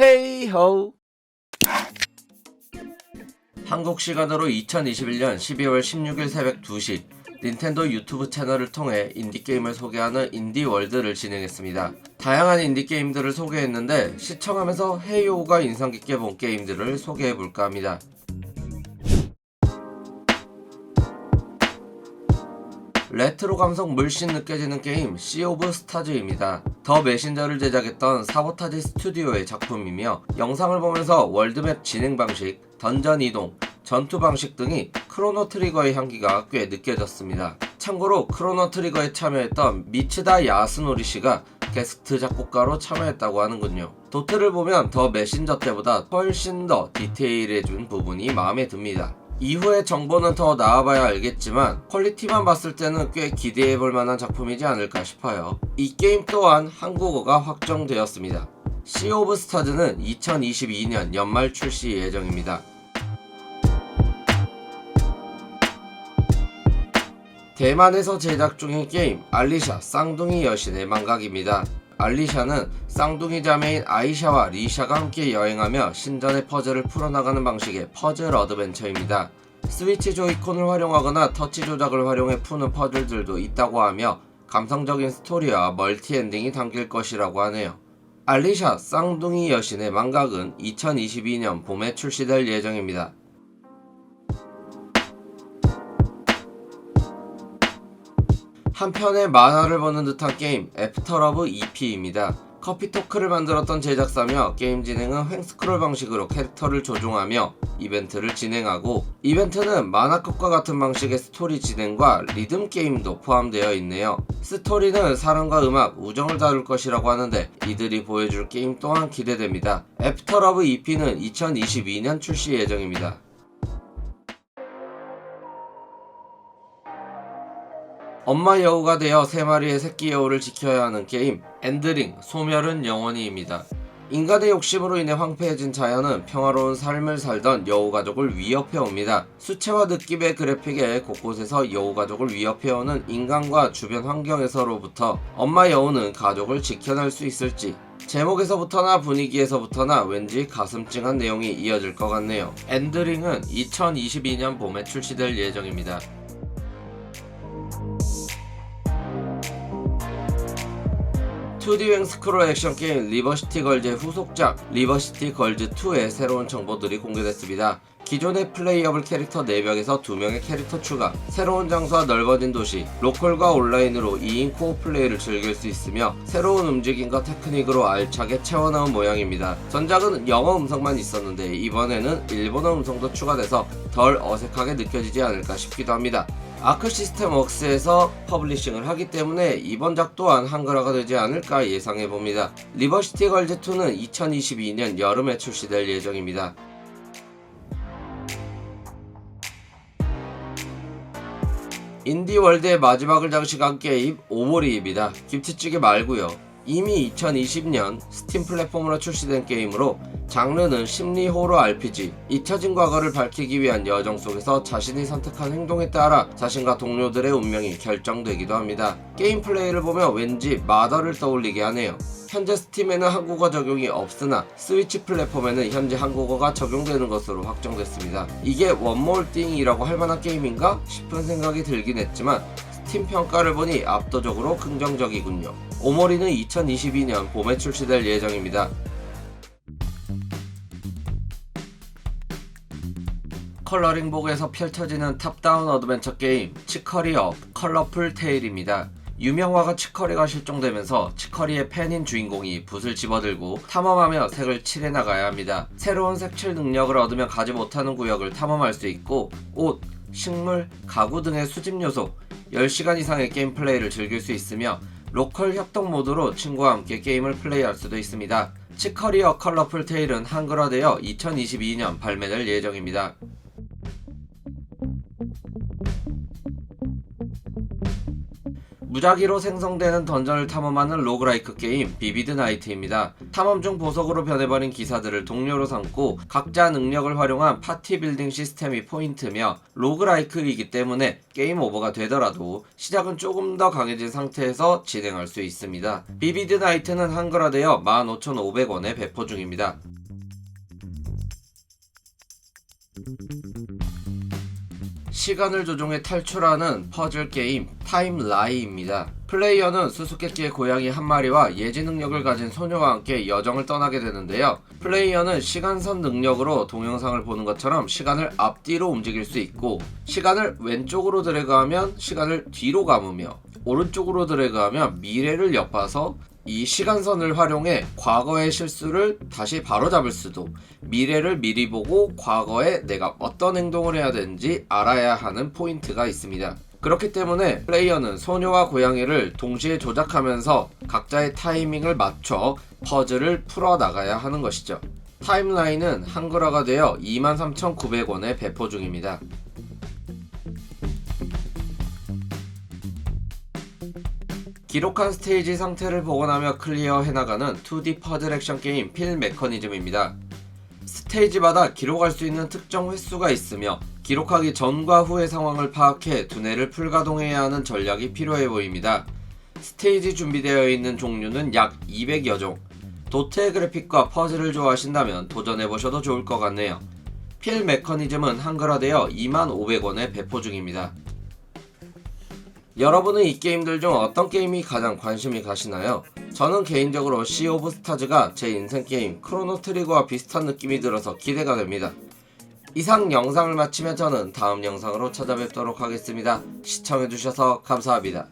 헤이호 한국 시간으로 2021년 12월 16일 새벽 2시 닌텐도 유튜브 채널을 통해 인디게임을 소개하는 인디월드를 진행했습니다. 다양한 인디게임들을 소개했는데 시청하면서 헤이오가 인상 깊게 본 게임들을 소개해볼까 합니다. 레트로 감성 물씬 느껴지는 게임 시 오브 스타즈입니다. 더 메신저를 제작했던 사보타지 스튜디오의 작품이며 영상을 보면서 월드맵 진행 방식, 던전 이동, 전투 방식 등이 크로노 트리거의 향기가 꽤 느껴졌습니다. 참고로 크로노 트리거에 참여했던 미츠다 야스노리 씨가 게스트 작곡가로 참여했다고 하는군요. 도트를 보면 더 메신저 때보다 훨씬 더 디테일해준 부분이 마음에 듭니다. 이후의 정보는 더 나와봐야 알겠지만 퀄리티만 봤을 때는 꽤 기대해볼 만한 작품이지 않을까 싶어요. 이 게임 또한 한국어가 확정되었습니다. 시 오브 스타즈는 2022년 연말 출시 예정입니다. 대만에서 제작 중인 게임 알리샤 쌍둥이 여신의 망각입니다. 알리샤는 쌍둥이 자매인 아이샤와 리샤가 함께 여행하며 신전의 퍼즐을 풀어나가는 방식의 퍼즐 어드벤처입니다. 스위치 조이콘을 활용하거나 터치 조작을 활용해 푸는 퍼즐들도 있다고 하며 감성적인 스토리와 멀티 엔딩이 담길 것이라고 하네요. 알리샤 쌍둥이 여신의 망각은 2022년 봄에 출시될 예정입니다. 한편의 만화를 보는 듯한 게임 애프터러브 EP입니다. 커피 토크를 만들었던 제작사며 게임 진행은 횡스크롤 방식으로 캐릭터를 조종하며 이벤트를 진행하고 이벤트는 만화급과 같은 방식의 스토리 진행과 리듬 게임도 포함되어 있네요. 스토리는 사랑과 음악, 우정을 다룰 것이라고 하는데 이들이 보여줄 게임 또한 기대됩니다. 애프터러브 EP는 2022년 출시 예정입니다. 엄마 여우가 되어 세 마리의 새끼 여우를 지켜야 하는 게임 엔드링 소멸은 영원히입니다. 인간의 욕심으로 인해 황폐해진 자연은 평화로운 삶을 살던 여우 가족을 위협해 옵니다. 수채화 느낌의 그래픽에 곳곳에서 여우 가족을 위협해 오는 인간과 주변 환경에서로부터 엄마 여우는 가족을 지켜낼 수 있을지 제목에서부터나 분위기에서부터나 왠지 가슴 찡한 내용이 이어질 것 같네요. 엔드링은 2022년 봄에 출시될 예정입니다. 2D 횡 스크롤 액션 게임 리버시티 걸즈의 후속작 리버시티 걸즈 2의 새로운 정보들이 공개됐습니다. 기존의 플레이어블 캐릭터 4명에서 2명의 캐릭터 추가, 새로운 장소와 넓어진 도시, 로컬과 온라인으로 2인 코어 플레이를 즐길 수 있으며 새로운 움직임과 테크닉으로 알차게 채워넣은 모양입니다. 전작은 영어 음성만 있었는데 이번에는 일본어 음성도 추가돼서 덜 어색하게 느껴지지 않을까 싶기도 합니다. 아크 시스템 웍스에서 퍼블리싱을 하기 때문에 이번 작 또한 한글화가 되지 않을까 예상해 봅니다. 리버시티 걸즈 2는 2022년 여름에 출시될 예정입니다. 인디월드의 마지막을 장식한 게임 오모리입니다. 김치찌개 말고요. 이미 2020년 스팀 플랫폼으로 출시된 게임으로 장르는 심리 호러 RPG. 잊혀진 과거를 밝히기 위한 여정 속에서 자신이 선택한 행동에 따라 자신과 동료들의 운명이 결정되기도 합니다. 게임 플레이를 보며 왠지 마더를 떠올리게 하네요. 현재 스팀에는 한국어 적용이 없으나 스위치 플랫폼에는 현재 한국어가 적용되는 것으로 확정됐습니다. 이게 원몰띵이라고 할 만한 게임인가 싶은 생각이 들긴 했지만 스팀 평가를 보니 압도적으로 긍정적이군요. 오모리는 2022년 봄에 출시될 예정입니다. 컬러링북에서 펼쳐지는 탑다운 어드벤처 게임 치커리업 컬러풀 테일입니다. 유명화가 치커리가 실종되면서 치커리의 팬인 주인공이 붓을 집어들고 탐험하며 색을 칠해 나가야 합니다. 새로운 색칠 능력을 얻으면 가지 못하는 구역을 탐험할 수 있고 옷, 식물, 가구 등의 수집 요소 10시간 이상의 게임 플레이를 즐길 수 있으며 로컬 협동 모드로 친구와 함께 게임을 플레이할 수도 있습니다. 치커리어 컬러풀 테일은 한글화되어 2022년 발매될 예정입니다. 무작위로 생성되는 던전을 탐험하는 로그라이크 게임 비비드 나이트입니다. 탐험 중 보석으로 변해버린 기사들을 동료로 삼고 각자 능력을 활용한 파티 빌딩 시스템이 포인트며 로그라이크이기 때문에 게임 오버가 되더라도 시작은 조금 더 강해진 상태에서 진행할 수 있습니다. 비비드 나이트는 한글화되어 15,500원에 배포 중입니다. 시간을 조종해 탈출하는 퍼즐 게임 타임라이입니다. 플레이어는 수수께끼의 고양이 한 마리와 예지 능력을 가진 소녀와 함께 여정을 떠나게 되는데요. 플레이어는 시간선 능력으로 동영상을 보는 것처럼 시간을 앞뒤로 움직일 수 있고 시간을 왼쪽으로 드래그하면 시간을 뒤로 감으며 오른쪽으로 드래그하면 미래를 엿봐서 이 시간선을 활용해 과거의 실수를 다시 바로잡을 수도 미래를 미리 보고 과거에 내가 어떤 행동을 해야 되는지 알아야 하는 포인트가 있습니다. 그렇기 때문에 플레이어는 소녀와 고양이를 동시에 조작하면서 각자의 타이밍을 맞춰 퍼즐을 풀어 나가야 하는 것이죠. 타임라인은 한글화가 되어 23,900원에 배포 중입니다. 기록한 스테이지 상태를 복원하며 클리어 해나가는 2D 퍼즐 액션 게임 필 메커니즘입니다. 스테이지마다 기록할 수 있는 특정 횟수가 있으며 기록하기 전과 후의 상황을 파악해 두뇌를 풀가동해야 하는 전략이 필요해 보입니다. 스테이지 준비되어 있는 종류는 약 200여 종. 도트의 그래픽과 퍼즐을 좋아하신다면 도전해보셔도 좋을 것 같네요. 필 메커니즘은 한글화되어 25,500원에 배포 중입니다. 여러분은 이 게임들 중 어떤 게임이 가장 관심이 가시나요? 저는 개인적으로 시 오브 스타즈가 제 인생 게임 크로노 트리거와 비슷한 느낌이 들어서 기대가 됩니다. 이상 영상을 마치면 저는 다음 영상으로 찾아뵙도록 하겠습니다. 시청해주셔서 감사합니다.